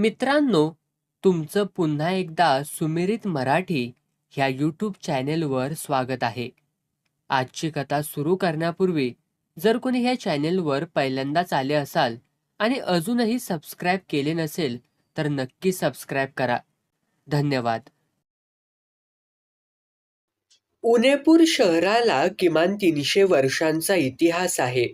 मित्रांनो तुमचं पुन्हा एकदा सुमिरित मराठी ह्या यूट्यूब चॅनेलवर स्वागत आहे. आजची कथा सुरू करण्यापूर्वी जर कोणी ह्या चॅनेलवर पहिल्यांदाच आले असाल आणि अजूनही सबस्क्राईब केले नसेल तर नक्की सबस्क्राईब करा. धन्यवाद. उनेपूर शहराला किमान तीनशे वर्षांचा इतिहास आहे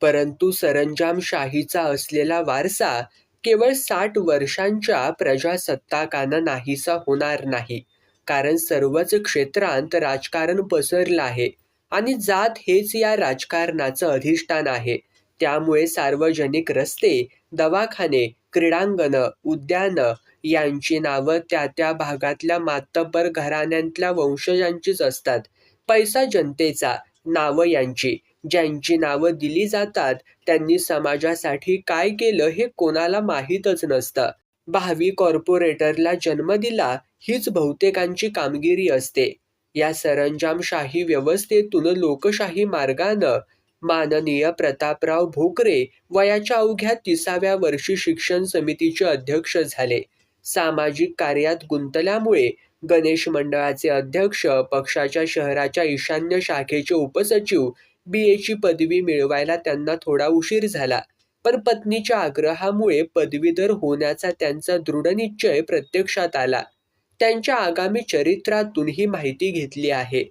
परंतु सरंजामशाहीचा असलेला वारसा केवळ साठ वर्षांच्या प्रजासत्ताकानं नाहीसा होणार नाही. कारण सर्वच क्षेत्रांत राजकारण पसरलं आहे आणि जात हेच या राजकारणाचं अधिष्ठान आहे. त्यामुळे सार्वजनिक रस्ते दवाखाने क्रीडांगणं उद्यानं यांची नावं त्या त्या भागातल्या मातब्बर घराण्यांतल्या वंशजांचीच असतात. पैसा जनतेचा नावं यांची. ज्यांची नावं दिली जातात त्यांनी समाजासाठी काय केलं हे कोणाला माहीतच नसतं. भावी कॉर्पोरेटरला जन्म दिला हीच बहुतेकांची कामगिरी असते. या सरंजामशाही व्यवस्थेतून लोकशाही मार्गानं माननीय प्रतापराव भोकरे वयाच्या अवघ्या तिसाव्या वर्षी शिक्षण समितीचे अध्यक्ष झाले. सामाजिक कार्यात गुंतल्यामुळे गणेश मंडळाचे अध्यक्ष पक्षाच्या शहराच्या ईशान्य शाखेचे उपसचिव बी एची पदवी मिळवायला त्यांना थोडा उशीर झाला. पण पत्नीच्या आग्रहामुळे पदवीधर होण्याचा त्यांचा दृढनिश्चय प्रत्यक्षात आला. त्यांच्या आगामी चरित्रातून ही माहिती घेतली आहे.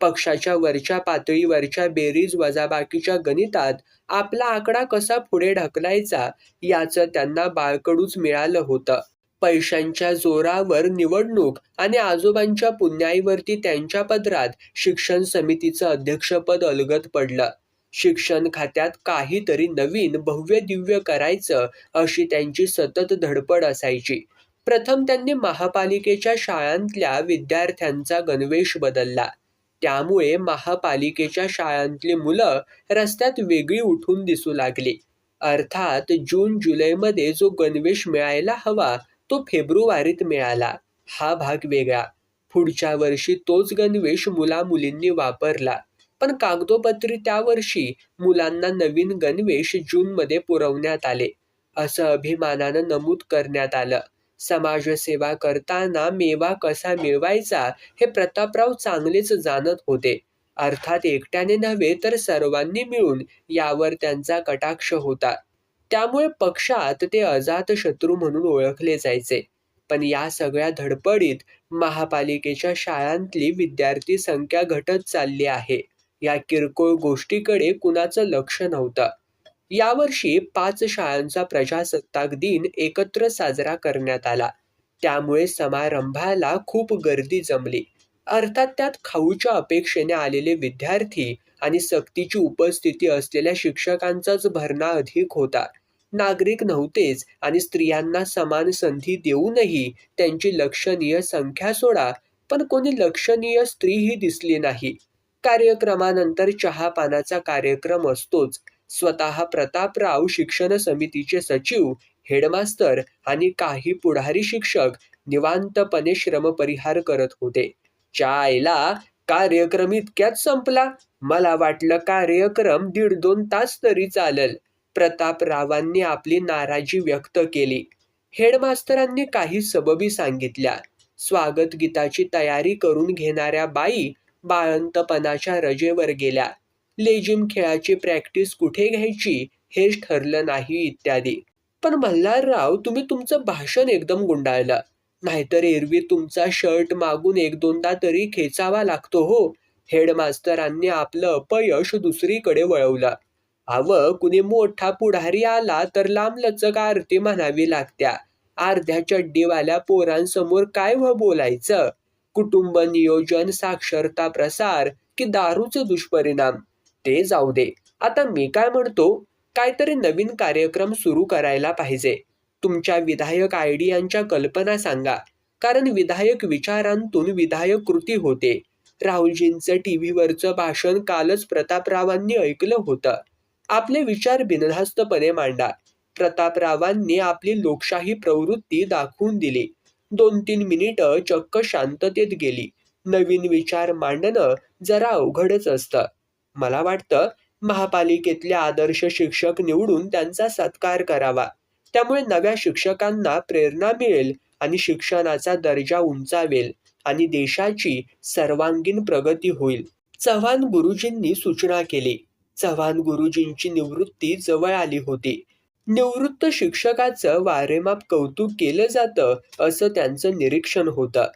पक्षाच्या वरच्या पातळीवरच्या बेरीज वजाबाकीच्या गणितात आपला आकडा कसा पुढे ढकलायचा याचं त्यांना बाळकडूच मिळालं होतं. पैशांच्या जोरावर निवडणूक आणि आजोबांच्या पुण्याईवरती त्यांच्या पदरात शिक्षण समितीचं अध्यक्षपद अलगत पडलं. शिक्षण खात्यात काहीतरी नवीन भव्य दिव्य करायचं अशी त्यांची सतत धडपड असायची. प्रथम त्यांनी महापालिकेच्या शाळांतल्या विद्यार्थ्यांचा गणवेश बदलला. त्यामुळे महापालिकेच्या शाळांतली मुलं रस्त्यात वेगळी उठून दिसू लागली. अर्थात जून जुलैमध्ये जो गणवेश मिळायला हवा तो फेब्रुवारीत मिळाला. हा भाग वेगळा. पुढच्या वर्षी तोच गणवेश मुला मुलींनी वापरला. पण कागदोपत्री त्या वर्षी मुलांना नवीन गणवेश जूनमध्ये पुरवण्यात आले. असं अभिमानानं नमूद करण्यात आलं. समाजसेवा करताना मेवा कसा मिळवायचा हे प्रतापराव चांगलेच जाणत होते. अर्थात एकट्याने नव्हे तर सर्वांनी मिळून यावर त्यांचा कटाक्ष होता. त्यामुळे पक्षात ते अजात शत्रू म्हणून ओळखले जायचे. पण या सगळ्या धडपडीत महापालिकेच्या शाळांतली विद्यार्थी संख्या घटत चालली आहे. या किरकोळ गोष्टीकडे कुणाचं लक्ष नव्हतं. यावर्षी पाच शाळांचा प्रजासत्ताक दिन एकत्र साजरा करण्यात आला. त्यामुळे समारंभाला खूप गर्दी जमली. अर्थात त्यात खाऊच्या अपेक्षेने आलेले विद्यार्थी आणि सक्तीची उपस्थिती असलेल्या शिक्षकांचाच भरणा अधिक होता. नागरिक नव्हतेच आणि स्त्रियांना समान संधी देऊनही त्यांची लक्षणीय संख्या सोडा. पण कोणी लक्षणीय स्त्रीही दिसली नाही. कार्यक्रमानंतर चहा पानाचा कार्यक्रम असतोच. स्वतः प्रतापराव शिक्षण समितीचे सचिव हेडमास्तर आणि काही पुढारी शिक्षक निवांतपणे श्रमपरिहार करत होते. चायला कार्यक्रम इतक्यात संपला. मला वाटलं कार्यक्रम दीड दोन तास तरी चालल. प्रतापरावांनी आपली नाराजी व्यक्त केली. हेडमास्तरांनी काही सबबी सांगितल्या. स्वागत गीताची तयारी करून घेणाऱ्या बाई बाळंतपणाच्या रजेवर गेल्या. लेजिम खेळाची प्रॅक्टिस कुठे घ्यायची हेच ठरलं नाही इत्यादी. पण मल्हारराव तुम्ही तुमचं भाषण एकदम गुंडाळलं. नाहीतर एरवी तुमचा शर्ट मागून एक दोनदा तरी खेचावा लागतो हो. हेडमास्तरांनी आपलं अपयश दुसरीकडे वळवलं. अव कुणी मोठा पुढारी आला तर लांब लचक आरती म्हणावी लागत्या. अर्ध्या चड्डीवाल्या पोरांसमोर काय व बोलायचं? कुटुंब नियोजन साक्षरता प्रसार की दारूचे दुष्परिणाम? ते जाऊ दे. आता मी काय म्हणतो? काहीतरी नवीन कार्यक्रम सुरू करायला पाहिजे. तुमच्या विधायक आयडियांच्या कल्पना सांगा. कारण विधायक विचारांतून विधायक कृती होते. राहुलजींचं टीव्हीवरचं भाषण कालच प्रतापरावांनी ऐकलं होतं. आपले विचार बिनधास्तपणे मांडा प्रतापरावांनी आपली लोकशाही प्रवृत्ती दाखवून दिली. दोन तीन मिनिटं चक्क शांततेत गेली. नवीन विचार मांडणं जरा अवघडच असतं. मला वाटतं महापालिकेतले आदर्श शिक्षक निवडून त्यांचा सत्कार करावा. त्यामुळे नव्या शिक्षकांना प्रेरणा मिळेल आणि शिक्षणाचा दर्जा उंचावेल आणि देशाची सर्वांगीण प्रगती होईल. चव्हाण गुरुजींनी सूचना केली. चव्हाण गुरुजींची निवृत्ती जवळ आली होती. निवृत्त शिक्षकाचं वारेमाप कौतुक केलं जातं असं त्यांचं निरीक्षण होतं.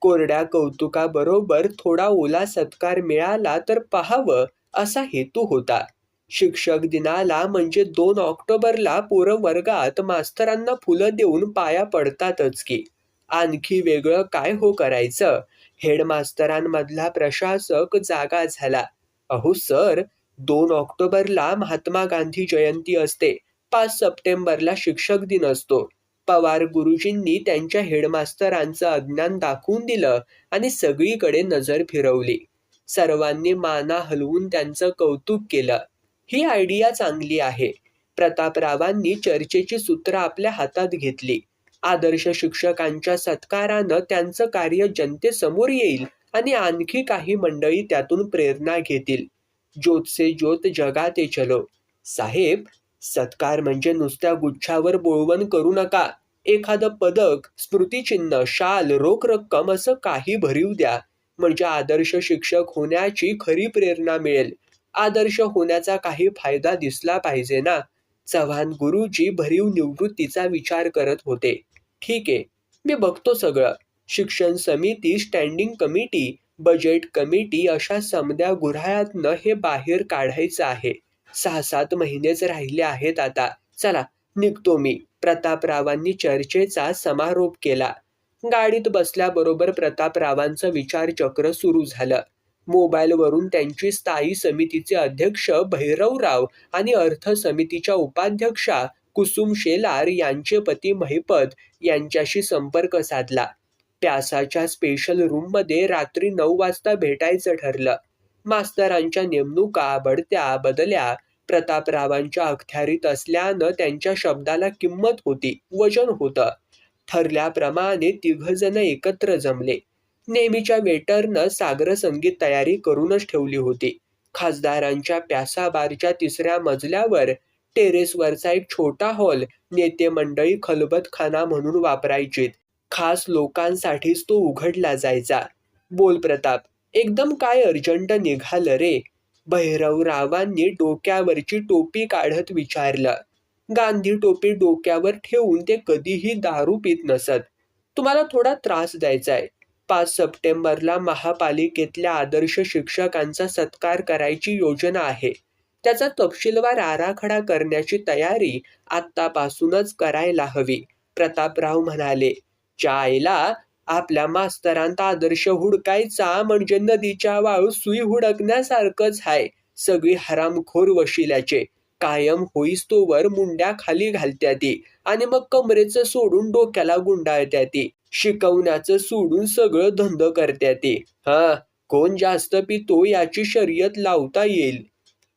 कोरड्या कौतुकाबरोबर थोडा ओला सत्कार मिळाला तर पहावं असा हेतू होता. शिक्षक दिनाला म्हणजे दोन ऑक्टोबरला पोरं वर्गात मास्तरांना फुलं देऊन पाया पडतातच की. आणखी वेगळं काय हो करायचं? हेडमास्तरांमधला प्रशासक जागा झाला. अहो सर दोन ऑक्टोबरला महात्मा गांधी जयंती असते. पाच सप्टेंबरला शिक्षक दिन असतो. पवार गुरुजींनी त्यांच्या हेडमास्तरांचं अज्ञान दाखवून दिलं आणि सगळीकडे नजर फिरवली. सर्वांनी माना हलवून त्यांचं कौतुक केलं. ही आयडिया चांगली आहे. प्रतापरावांनी चर्चेची सूत्र आपल्या हातात घेतली. आदर्श शिक्षकांच्या सत्कारानं त्यांचं कार्य जनतेसमोर येईल आणि आणखी काही मंडळी त्यातून प्रेरणा घेतील. ज्योतसे ज्योत जगाते चलो. साहेब सत्कार म्हणजे नुसत्या गुच्छावर बोळवण करू नका. एखादं पदक स्मृतिचिन्ह शाल रोख रक्कम असं काही भरीव द्या. म्हणजे आदर्श शिक्षक होण्याची खरी प्रेरणा मिळेल. आदर्श होण्याचा काही फायदा दिसला पाहिजे ना? चव्हाण गुरुजी भरीव निवृत्तीचा विचार करत होते. ठीक आहे मी बघतो सगळं. शिक्षण समिती स्टँडिंग कमिटी बजेट कमिटी अशा समद्या गुऱ्हाळातनं हे बाहेर काढायचं आहे. सहा सात महिनेच राहिले आहेत आता. चला निघतो मी. प्रतापरावांनी चर्चेचा समारोप केला. गाडीत बसल्याबरोबर प्रतापरावांचं विचारचक्र सुरू झालं. मोबाईलवरून त्यांची स्थायी समितीचे अध्यक्ष भैरवराव आणि अर्थ समितीच्या उपाध्यक्षा कुसुम शेलार यांचे पती महिपत यांच्याशी संपर्क साधला. प्यासाच्या स्पेशल रूममध्ये रात्री नऊ वाजता भेटायचं ठरलं. मास्तरांच्या नेमणुका बढत्या बदल्या प्रतापरावांच्या अखत्यारीत असल्यानं त्यांच्या शब्दाला किंमत होती वजन होतं. ठरल्याप्रमाणे तिघजण एकत्र जमले. नेहमीच्या वेटरनं सागर संगीत तयारी करूनच ठेवली होती. खासदारांच्या प्यासाबारच्या तिसऱ्या मजल्यावर टेरेसवरचा एक छोटा हॉल नेते मंडळी खलबत खाना म्हणून वापरायचीत. खास लोकांसाठीच तो उघडला जायचा. बोल प्रताप एकदम काय अर्जंट निघालं रे? भैरवरावांनी डोक्यावरची टोपी काढत विचारलं. गांधी टोपी डोक्यावर ठेवून ते कधीही दारू पित नसत. तुम्हाला थोडा त्रास द्यायचाय. पाच सप्टेंबरला महापालिकेतल्या आदर्श शिक्षकांचा सत्कार करायची योजना आहे. त्याचा तपशीलवार आराखडा करण्याची तयारी आत्तापासूनच करायला हवी प्रतापराव म्हणाले. चायला आपल्या मास्तरांत आदर्श हुडकायचा म्हणजे नदीच्या वाळू सुई हुडकण्यासारखंच हाय. सगळी हरामखोर वशिल्याचे. कायम होईस तोवर मुंड्या खाली घालत्या ती आणि मग कमरेचं सोडून डोक्याला गुंडाळत्या ती शिकवण्याचं सोडून सगळं धंद करत्या ती हा कोण जास्त पितो याची शर्यत लावता येईल.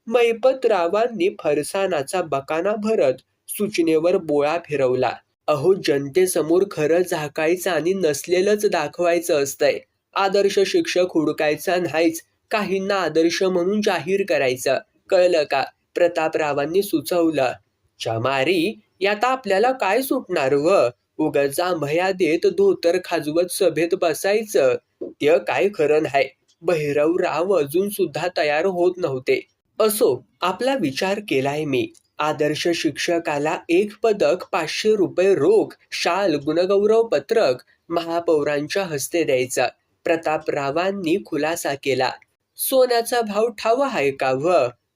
मैपतरावांनी फरसाणाचा बकाना भरत सूचनेवर बोळा फिरवला. अहो जनतेसमोर खरं झाकायचं आणि नसलेलंच दाखवायचं असतंय. आदर्श शिक्षक हुडकायचा नाहीच. काहींना आदर्श म्हणून जाहीर करायचं. कळलं का? प्रतापरावांनी सुचवलं. चमारी यात आपल्याला काय सुटणार व? उगाच जांभया देत धोतर खाजवत सभेत बसायचं. ते काय खरं नाही. भैरवराव अजून सुद्धा तयार होत नव्हते. असो आपला विचार केलाय मी. आदर्श शिक्षकाला एक पदक पाचशे रुपये रोख शाल गुणगौरव पत्रक महापौरांच्या हस्ते द्यायचं. प्रतापरावांनी खुलासा केला. सोन्याचा भाव ठाव आहे का व?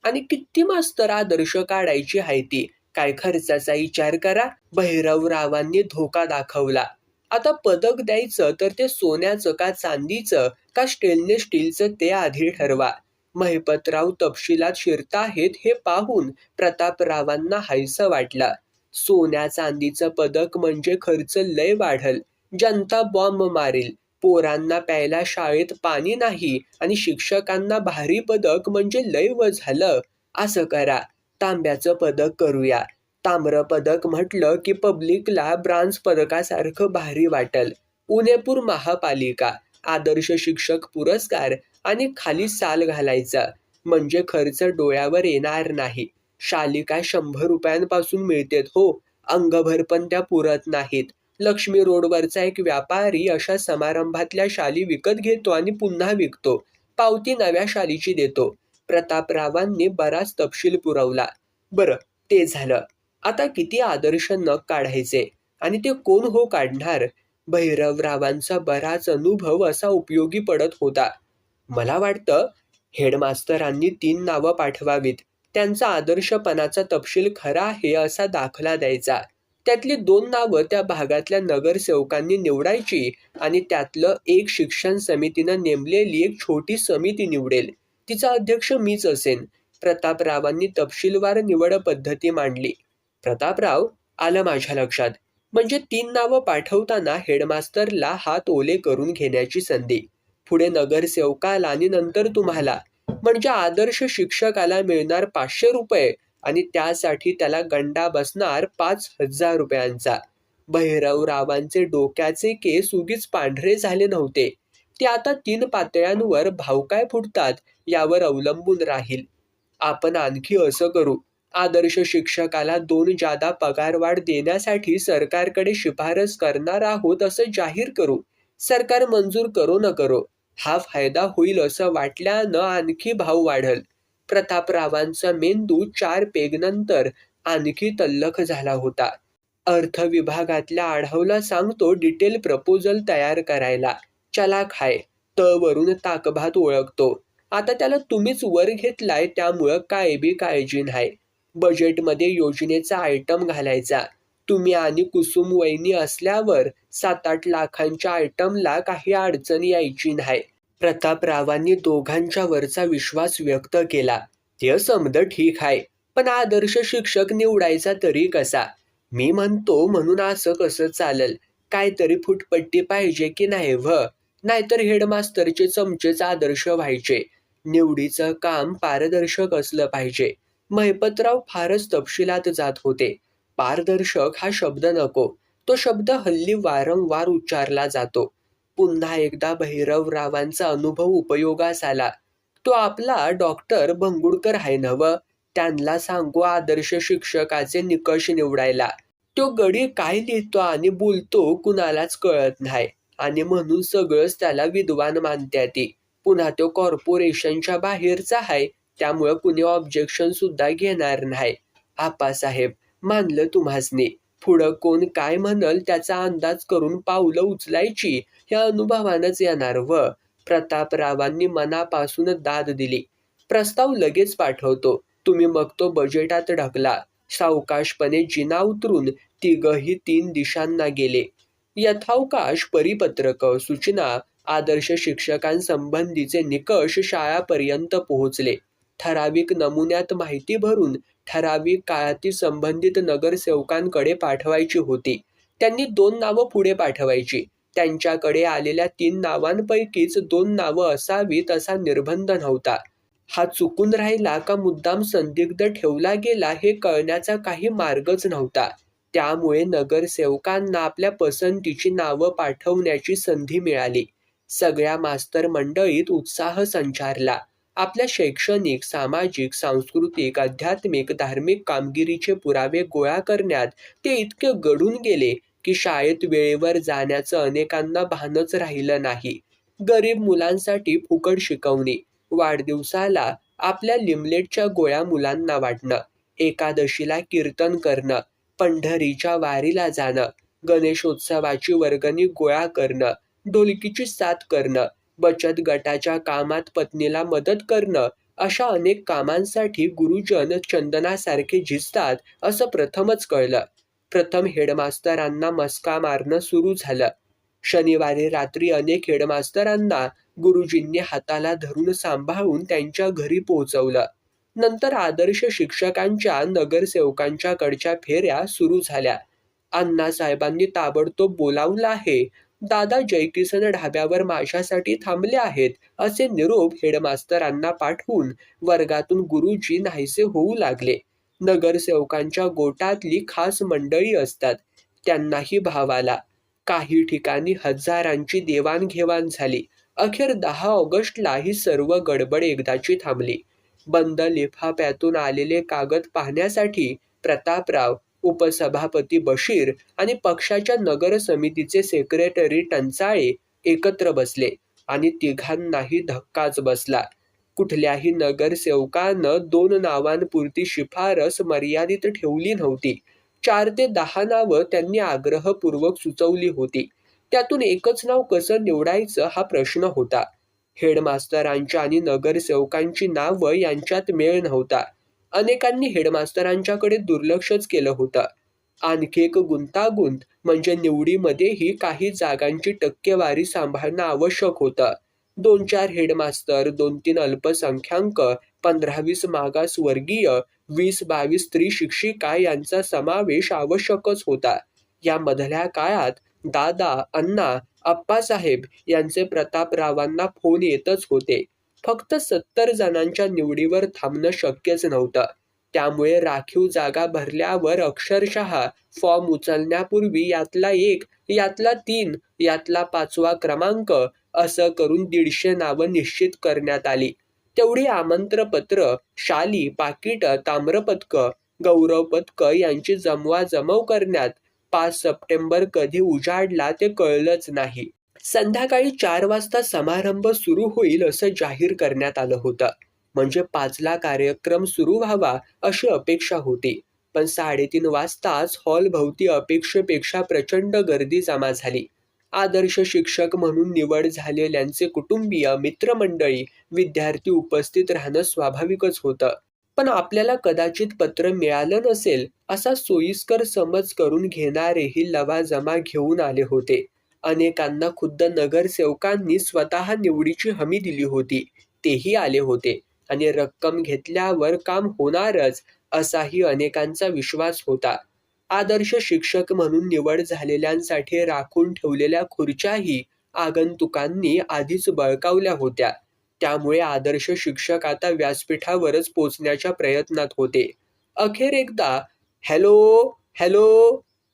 आणि किती मास्तर आदर्श काढायची आहे ती? काय खर्चाचा विचार करा. भैरवरावांनी धोका दाखवला. आता पदक द्यायचं तर ते सोन्याचं का चांदीचं का स्टेनलेस स्टीलचं ते आधी ठरवा. महिपतराव तपशिलात शिरताहेत हे पाहून प्रतापरावांना हायसं वाटलं. सोन्या चांदीचं पदक म्हणजे खर्च लय वाढल. जनता बॉम्ब मारेल. पोरांना प्यायला शाळेत पाणी नाही आणि शिक्षकांना भारी पदक म्हणजे लय व झालं. असं करा. तांब्याचं पदक करूया. ताम्र पदक म्हटलं की पब्लिकला ब्रांज पदकासारखं भारी वाटल. उनेपूर महापालिका. आदर्श शिक्षक पुरस्कार आणि खाली साल घालायचा. म्हणजे खर्च डोळ्यावर येणार नाही. शालिका शंभर रुपयांपासून मिळतेत हो. अंगभर पण त्या पुरत नाहीत. लक्ष्मी रोडवरचा एक व्यापारी अशा समारंभातल्या शाली विकत घेतो आणि पुन्हा विकतो. पावती नव्या शालीची देतो. प्रतापरावांनी बराच तपशील पुरवला. बरं ते झालं. आता किती आदर्श नग काढायचे? आणि ते कोण हो काढणार? भैरवरावांचा बराच अनुभव असा उपयोगी पडत होता. मला वाटतं हेडमास्तरांनी तीन नावं पाठवावीत. त्यांचा आदर्शपणाचा तपशील खरा आहे असा दाखला द्यायचा. त्यातली दोन नावं त्या भागातल्या नगरसेवकांनी निवडायची आणि त्यातलं एक शिक्षण समितीनं नेमलेली एक छोटी समिती निवडेल. तिचा अध्यक्ष मीच असेन. प्रतापरावांनी तपशीलवार निवड पद्धती मांडली. प्रतापराव आलं माझ्या लक्षात. म्हणजे तीन नावं पाठवताना हेडमास्तरला हात ओले करून घेण्याची संधी. पुढे नगरसेवकाला आणि नंतर तुम्हाला. म्हणजे आदर्श शिक्षकाला मिळणार पाचशे रुपये आणि त्यासाठी त्याला गंडा बसणार पाच हजार रुपयांचा. भैरवरावांचे डोक्याचे केस उगीच पांढरे झाले नव्हते. ते आता तीन पातळ्यांवर भाव काय फुटतात यावर अवलंबून राहील. आपण आणखी असं करू. आदर्श शिक्षकाला दोन जादा पगारवाढ देण्यासाठी सरकारकडे शिफारस करणार आहोत असं जाहीर करू. सरकार मंजूर करो न करो. हा फायदा होईल असं वाटल्यानं आणखी भाव वाढल. प्रतापरावांचा मेंदू चार पेगनंतर आणखी तल्लख झाला होता. अर्थ विभागातल्या आढावला सांगतो डिटेल प्रपोजल तयार करायला. चला हाय तळवरून ताकभात ओळखतो. आता त्याला तुम्हीच वर घेतलाय त्यामुळं काय बी काळजी नाही. बजेटमध्ये योजनेचा आयटम घालायचा. तुम्ही आणि कुसुम वहिनी असल्यावर सात आठ लाखांच्या आयटमला काही अडचण यायची नाही. प्रतापरावांनी दोघांच्यावरचा विश्वास व्यक्त केला. ते समद ठीक आहे पण आदर्श शिक्षक निवडायचा तरी कसा? मी म्हणतो म्हणून असं कसं चालल? काहीतरी फुटपट्टी पाहिजे की नाही व नाहीतर हेडमास्तरचे चमचेच आदर्श व्हायचे. निवडीचं काम पारदर्शक असलं पाहिजे. महिपतराव फारच तपशिलात जात होते. पारदर्शक हा शब्द नको. तो शब्द हल्ली वारंवार उच्चारला जातो. पुन्हा एकदा भैरवरावांचा अनुभव उपयोगास आला तो आपला डॉक्टर भंगुडकर आहे नव त्यांना सांगू आदर्श शिक्षकाचे निकष निवडायला. तो गडी काय लिहितो आणि बोलतो कुणालाच कळत नाही. आणि म्हणून सगळंच त्याला विद्वान मानत्या ती. पुन्हा तो कॉर्पोरेशनच्या बाहेरचा आहे. त्यामुळं कुणी ऑब्जेक्शन सुद्धा घेणार नाही. आपासाहेब मानलं तुम्हासने. पुढं कोण काय म्हणल त्याचा अंदाज करून पावलं उचलायची ह्या अनुभवानच येणार व. प्रतापरावांनी मनापासून दाद दिली. प्रस्ताव लगेच पाठवतो. तुम्ही मग तो बजेटात ढकला. सावकाशपणे जिना उतरून तिघही तीन दिशांना गेले. यथावकाश परिपत्रक सूचना आदर्श शिक्षकांसंबंधीचे निकष शाळापर्यंत पोहोचले. ठराविक नमुन्यात माहिती भरून ठराविक काळातील संबंधित नगरसेवकांकडे पाठवायची होती. त्यांनी दोन नावं पुढे पाठवायची. त्यांच्याकडे आलेल्या तीन नावांपैकीच दोन नावं असावीत असा निर्बंध नव्हता. हा चुकून राहिला का मुद्दाम संदिग्ध ठेवला गेला हे कळण्याचा काही मार्गच नव्हता. त्यामुळे नगरसेवकांना आपल्या पसंतीची नावं पाठवण्याची संधी मिळाली. सगळ्या मास्तर मंडळीत उत्साह संचारला. आपल्या शैक्षणिक सामाजिक सांस्कृतिक आध्यात्मिक धार्मिक कामगिरीचे पुरावे गोळा करण्यात ते इतके गढून गेले की शाळेत वेळेवर जाण्याचं अनेकांना भानच राहिलं नाही. गरीब मुलांसाठी फुकट शिकवणी वाढदिवसाला आपल्या लिमलेटच्या गोळ्या मुलांना वाटणं एकादशीला कीर्तन करणं पंढरीच्या वारीला जाणं गणेशोत्सवाची वर्गणी गोळा करणं ढोलकीची साथ करणं बचत गटाच्या कामात पत्नीला मदत करणं अशा अनेक कामांसाठी गुरुजन चंदनासारखे झिजतात असं प्रथमच कळलं. प्रथम हेडमास्तरांना मस्का मारणं सुरू झालं. शनिवारी रात्री अनेक हेडमास्तरांना गुरुजींनी हाताला धरून सांभाळून त्यांच्या घरी पोहोचवलं. नंतर आदर्श शिक्षकांच्या नगरसेवकांच्याकडच्या फेऱ्या सुरू झाल्या. अण्णासाहेबांनी ताबडतोब बोलावलं आहे दादा जयकिसन ढाब्यावर माझ्यासाठी थांबले आहेत असे निरोप हेडमास्तरांना पाठवून वर्गातून गुरुजी नाहीसे होऊ लागले. नगरसेवकांच्या गोटातली खास मंडळी असतात त्यांनाही भावाला. काही ठिकाणी हजारांची देवाणघेवाण झाली. अखेर दहा ऑगस्टला ही सर्व गडबड एकदाची थांबली. बंद लिफाफ्यातून आलेले कागद पाहण्यासाठी प्रतापराव उपसभापती बशीर आणि पक्षाच्या नगर समितीचे सेक्रेटरी टंचाळे एकत्र बसले आणि तिघांनाही धक्काच बसला. कुठल्याही नगरसेवकानं दोन नावांपुरती शिफारस मर्यादित ठेवली नव्हती. चार ते दहा नावं त्यांनी आग्रहपूर्वक सुचवली होती. त्यातून एकच नाव कसं निवडायचं हा प्रश्न होता. हेडमास्तरांच्या आणि नगरसेवकांची नावं यांच्यात मेळ नव्हता. अनेकांनी हेडमास्तरांच्याकडे दुर्लक्षच केलं होतं. आणखी एक गुंतागुंत म्हणजे निवडीमध्येही काही जागांची टक्केवारी सांभाळणं आवश्यक होतं. दोन चार हेडमास्तर दोन तीन अल्पसंख्याक पंधरा वीस मागासवर्गीय वीस बावीस स्त्री शिक्षिका यांचा समावेश आवश्यकच होता. या मधल्या काळात दादा अण्णा अप्पासाहेब यांचे प्रतापरावांना फोन येतच होते. फक्त सत्तर जणांच्या निवडीवर थांबणं शक्यच नव्हतं. त्यामुळे राखीव जागा भरल्यावर अक्षरशः फॉर्म उचलण्यापूर्वी यातला एक यातला तीन यातला पाचवा क्रमांक असं करून दीडशे नावं निश्चित करण्यात आली. तेवढी आमंत्रपत्र शाली पाकिट ताम्रपदक गौरव पदक यांची जमवाजमव करण्यात पाच सप्टेंबर कधी उजाडला ते कळलंच नाही. संध्याकाळी चार वाजता समारंभ सुरू होईल असं जाहीर करण्यात आलं होतं. म्हणजे पाचला कार्यक्रम सुरू व्हावा अशी अपेक्षा होती. पण साडेतीन वाजताच हॉलभोवती अपेक्षेपेक्षा प्रचंड गर्दी जमा झाली. आदर्श शिक्षक म्हणून निवड झालेल्यांचे कुटुंबीय मित्रमंडळी विद्यार्थी उपस्थित राहणं स्वाभाविकच होतं. पण आपल्याला कदाचित पत्र मिळालं नसेल असा सोयीस्कर समज करून घेणारेही लवाजमा घेऊन आले होते. अनेकांना खुद्द नगरसेवकांनी स्वतः निवडीची हमी दिली होती. तेही आले होते. आणि रक्कम घेतल्यावर काम होणारच असाही अनेकांचा विश्वास होता. आदर्श शिक्षक म्हणून निवड झालेल्यांसाठी राखून ठेवलेल्या खुर्च्याही आगंतुकांनी आधीच बळकावल्या होत्या. त्यामुळे आदर्श शिक्षक आता व्यासपीठावरच पोचण्याच्या प्रयत्नात होते. अखेर एकदा हॅलो हॅलो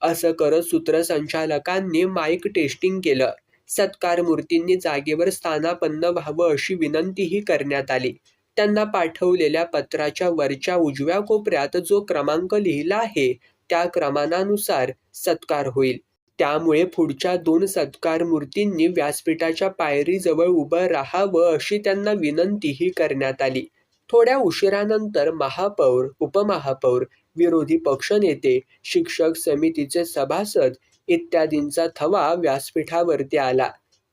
असं करत सूत्रसंचालकांनी माईक टेस्टिंग केलं. सत्कार मूर्तींनी जागेवर स्थानापन्न व्हावं अशी विनंतीही करण्यात आली. त्यांना पाठवलेल्या पत्राच्या वरच्या उजव्या कोपऱ्यात जो क्रमांक लिहिला आहे त्या क्रमानानुसार सत्कार होईल. त्यामुळे पुढच्या दोन सत्कार मूर्तींनी व्यासपीठाच्या पायरीजवळ उभं राहावं अशी त्यांना विनंतीही करण्यात आली. थोड्या उशिरानंतर महापौर उपमहापौर विरोधी पक्षनेते शिक्षक समितीचे सभासद इत्यादींचा थवा व्यासपीठावरती आला.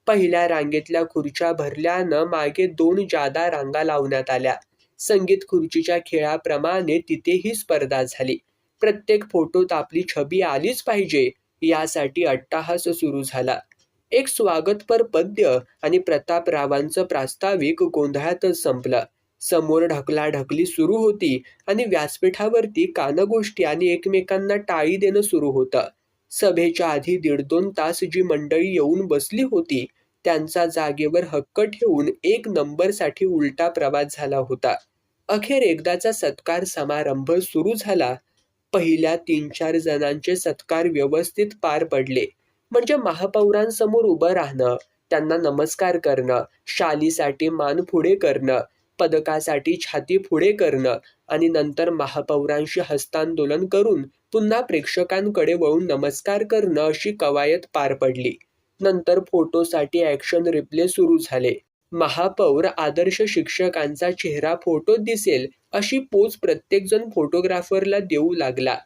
पहिल्या रांगेतल्या खुर्च्या भरल्यानं मागे दोन जादा रांगा लावण्यात आल्या. संगीत खुर्चीच्या खेळाप्रमाणे तिथेही स्पर्धा झाली. प्रत्येक फोटोत आपली छबी आलीच पाहिजे यासाठी अट्टाहास सुरू झाला. एक स्वागतपर पद्य आणि प्रतापरावांचं प्रास्ताविक गोंधळातच संपलं. समोर ढकलाढकली सुरू होती आणि व्यासपीठावरती कानगोष्टी आणि एकमेकांना टाळी देणं सुरू होतं. सभेच्या आधी दीड दोन तास जी मंडळी येऊन बसली होती त्यांचा जागेवर हक्क ठेवून एक नंबरसाठी उलटा प्रवास झाला होता. अखेर एकदाचा सत्कार समारंभ सुरू झाला. पहिल्या तीन चार जणांचे सत्कार व्यवस्थित पार पडले. म्हणजे महापौरांसमोर उभं राहणं त्यांना नमस्कार करणं शालीसाठी मान पुढे करणं पदकासाठी छाती पुढे करणं आणि नंतर महापौरांशी हस्तांदोलन करून पुन्हा प्रेक्षकांकडे वळून नमस्कार करणं अशी कवायत पार पडली. नंतर फोटोसाठी ॲक्शन रिप्ले सुरू झाले. महापौर आदर्श शिक्षकांचा चेहरा फोटोत दिसेल अशी पोच प्रत्येकजण फोटोग्राफरला देऊ लागला.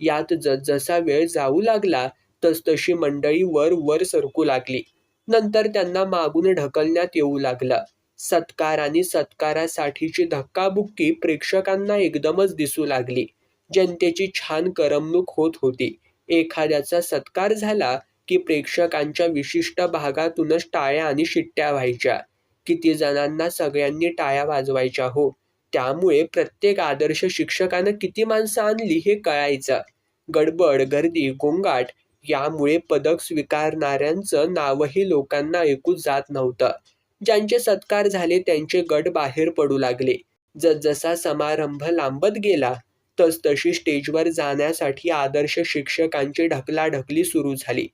यात जसजसा वेळ जाऊ लागला तसतशी मंडळी वर वर सरकू लागली. नंतर त्यांना मागून ढकलण्यात येऊ लागलं. सत्कार आणि सत्कारासाठीची धक्काबुक्की प्रेक्षकांना एकदमच दिसू लागली. जनतेची छान करमणूक होत होती. एखाद्याचा सत्कार झाला की प्रेक्षकांच्या विशिष्ट भागातूनच टाळ्या आणि शिट्ट्या व्हायच्या. किती जणांना सगळ्यांनी टाळ्या वाजवायच्या हो. त्यामुळे प्रत्येक आदर्श शिक्षकानं किती माणसं आणली हे कळायचं. गडबड गर्दी गोंगाट यामुळे पदक स्वीकारणाऱ्यांचं नावही लोकांना ऐकू जात नव्हतं. ज्यांचे सत्कार झाले त्यांचे गट बाहेर पडू लागले. जसजसा समारंभ लांबत गेला तसतशी स्टेजवर जाण्यासाठी आदर्श शिक्षकांची ढकलाढकली सुरू झाली.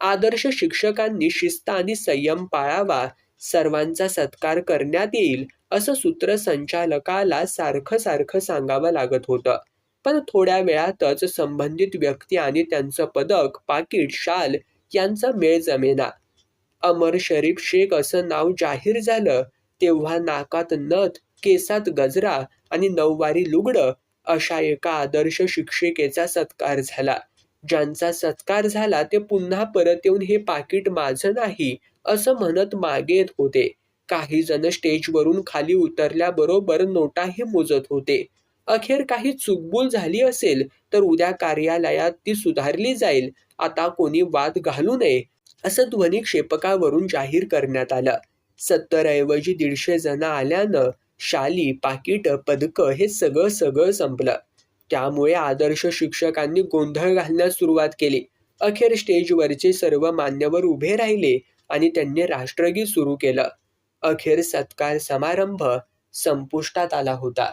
आदर्श शिक्षकांनी शिस्त आणि संयम पाळावा सर्वांचा सत्कार करण्यात येईल असं सूत्रसंचालकाला सारखं सारखं सांगावं लागत होतं. पण थोड्या वेळातच संबंधित व्यक्ती आणि त्यांचं पदक पाकिट शाल यांचा मेळ जमेना. अमर शरीफ शेख असं नाव जाहीर झालं तेव्हा नाकात नथ केसात गजरा आणि नऊवारी लुगडं अशा एका आदर्श शिक्षिकेचा सत्कार झाला. ज्यांचा सत्कार झाला ते पुन्हा परत येऊन हे पाकिट माझं नाही असं म्हणत मागे येत होते. काही जण स्टेजवरून खाली उतरल्याबरोबर नोटाही मोजत होते. अखेर काही चुकबुल झाली असेल तर उद्या कार्यालयात ती सुधारली जाईल. आता कोणी वाद घालू नये असं ध्वनिक्षेपकावरून जाहीर करण्यात आलं. सत्तर ऐवजी दीडशे जण आल्यानं शाली पाकिट पदकं हे सगळं सगळं संपलं. त्यामुळे आदर्श शिक्षकांनी गोंधळ घालण्यास सुरुवात केली. अखेर स्टेजवरचे सर्व मान्यवर उभे राहिले आणि त्यांनी राष्ट्रगीत सुरू केलं. अखेर सत्कार समारंभ संपुष्टात आला होता.